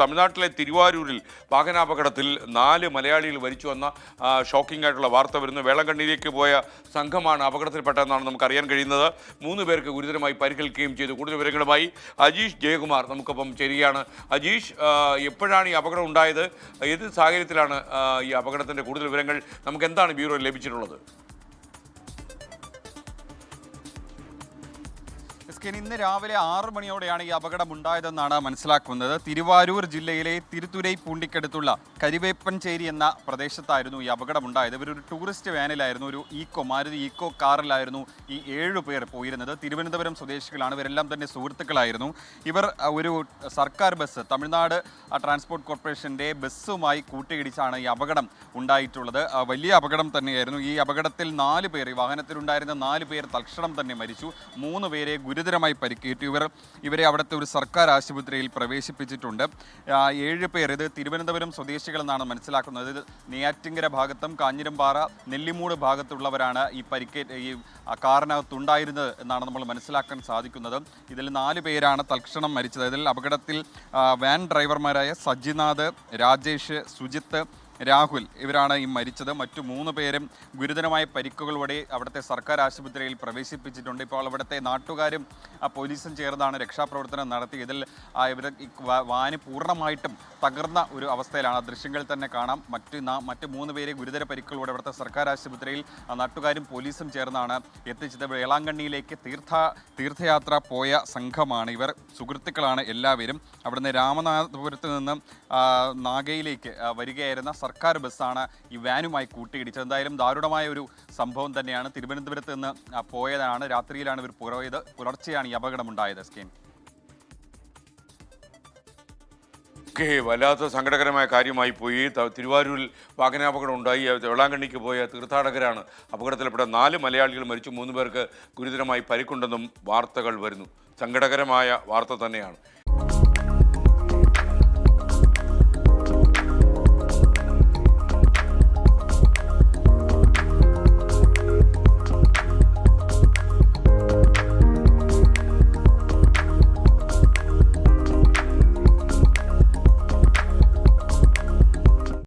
തമിഴ്നാട്ടിലെ തിരുവാരൂരിൽ വാഹനാപകടത്തിൽ നാല് മലയാളികൾ മരിച്ചു വന്ന ഷോക്കിംഗ് ആയിട്ടുള്ള വാർത്ത വരുന്നു. വേളങ്കണ്ണിയിലേക്ക് പോയ സംഘമാണ് അപകടത്തിൽപ്പെട്ടതെന്നാണ് നമുക്ക് അറിയാൻ കഴിയുന്നത്. മൂന്ന് പേർക്ക് ഗുരുതരമായി പരിക്കേൽക്കുകയും ചെയ്തു. കൂടുതൽ വിവരങ്ങളുമായി അജീഷ് ജയകുമാർ നമുക്കൊപ്പം ചേരുകയാണ്. അജീഷ് എപ്പോഴാണ് ഈ അപകടം ഉണ്ടായത്? ഏത് സാഹചര്യത്തിലാണ് ഈ അപകടത്തിന്റെ കൂടുതൽ വിവരങ്ങൾ? നമുക്ക് എന്താണ് ബ്യൂറോ ലഭിച്ചിട്ടുള്ളത്? എസ്കെൻ ഇന്ന് രാവിലെ ആറ് മണിയോടെയാണ് ഈ അപകടം ഉണ്ടായതെന്നാണ് മനസ്സിലാക്കുന്നത്. തിരുവാരൂർ ജില്ലയിലെ തിരുത്തുരൈ പൂണ്ടിക്കടുത്തുള്ള കരിവേപ്പൻചേരി എന്ന പ്രദേശത്തായിരുന്നു ഈ അപകടം ഉണ്ടായത് ഇവരൊരു ടൂറിസ്റ്റ് വാനിലായിരുന്നു ഒരു ഈക്കോ മാരുതി ഈക്കോ കാറിലായിരുന്നു ഈ ഏഴു പേർ പോയിരുന്നത്. തിരുവനന്തപുരം സ്വദേശികളാണ് ഇവരെല്ലാം തന്നെ സുഹൃത്തുക്കളായിരുന്നു. ഇവർ ഒരു സർക്കാർ ബസ് തമിഴ്നാട് ട്രാൻസ്പോർട്ട് കോർപ്പറേഷന്റെ ബസ്സുമായി കൂട്ടിയിടിച്ചാണ് ഈ അപകടം ഉണ്ടായിട്ടുള്ളത്. വലിയ അപകടം തന്നെയായിരുന്നു. ഈ അപകടത്തിൽ നാല് പേർ ഈ വാഹനത്തിലുണ്ടായിരുന്ന നാല് പേർ തൽക്ഷണം തന്നെ മരിച്ചു. മൂന്ന് പേരെ ഗുരുതരമായി പരിക്കേറ്റു. ഇവർ ഇവരെ അവിടുത്തെ ഒരു സർക്കാർ ആശുപത്രിയിൽ പ്രവേശിപ്പിച്ചിട്ടുണ്ട്. ഏഴ് പേർ ഇത് തിരുവനന്തപുരം സ്വദേശികളെന്നാണ് മനസ്സിലാക്കുന്നത്. ഇത് നെയ്യാറ്റിങ്കര ഭാഗത്തും കാഞ്ഞിരമ്പാറ നെല്ലിമൂട് ഭാഗത്തുള്ളവരാണ് ഈ പരിക്കേറ്റ ഈ കാറിനകത്തുണ്ടായിരുന്നത് എന്നാണ് നമ്മൾ മനസ്സിലാക്കാൻ സാധിക്കുന്നത്. ഇതിൽ നാല് പേരാണ് തൽക്ഷണം മരിച്ചത്. ഇതിൽ അപകടത്തിൽ വാൻ ഡ്രൈവർമാരായ സജിനാഥ് രാജേഷ് സുജിത്ത് രാഹുൽ ഇവരാണ് ഈ മരിച്ചത്. മറ്റു മൂന്ന് പേരും ഗുരുതരമായ പരിക്കുകളോടെ അവിടുത്തെ സർക്കാർ ആശുപത്രിയിൽ പ്രവേശിപ്പിച്ചിട്ടുണ്ട്. ഇപ്പോൾ അവിടുത്തെ നാട്ടുകാരും പോലീസും ചേർന്നാണ് രക്ഷാപ്രവർത്തനം നടത്തി. ഇതിൽ ഇവർ വാന് പൂർണമായിട്ടും തകർന്ന ഒരു അവസ്ഥയിലാണ്. ദൃശ്യങ്ങൾ തന്നെ കാണാം. മറ്റു മറ്റു മൂന്ന് പേരെ ഗുരുതര പരിക്കുകളോടെ അവിടുത്തെ സർക്കാർ ആശുപത്രിയിൽ നാട്ടുകാരും പോലീസും ചേർന്നാണ് എത്തിച്ചത്. വേളാങ്കണ്ണിയിലേക്ക് തീർത്ഥ തീർത്ഥയാത്ര പോയ സംഘമാണ് ഇവർ. സുഹൃത്തുക്കളാണ് എല്ലാവരും. അവിടുന്ന് രാമനാഥപുരത്ത് നിന്ന് നാഗയിലേക്ക് വരികയായിരുന്ന സർക്കാർ ബസ്സാണ് ഈ വാനുമായി കൂട്ടിയിടിച്ചത്. എന്തായാലും ദാരുണമായ ഒരു സംഭവം തന്നെയാണ്. തിരുവനന്തപുരത്ത് നിന്ന് പോയതാണ്. രാത്രിയിലാണ് ഇവർ പോയത് പുലർച്ചെയാണ് ഈ അപകടമുണ്ടായത് സ്കീൻ ഒക്കെ വല്ലാത്ത സങ്കടകരമായ കാര്യമായി പോയി. തിരുവാരൂരിൽ വാഹനാപകടം ഉണ്ടായി. വെള്ളാങ്കണ്ണിക്ക് പോയ തീർത്ഥാടകരാണ് അപകടത്തിൽപ്പെട്ട നാല് മലയാളികൾ മരിച്ചു. മൂന്ന് പേർക്ക് ഗുരുതരമായി പരിക്കുണ്ടെന്നും വാർത്തകൾ വരുന്നു. സങ്കടകരമായ വാർത്ത തന്നെയാണ്.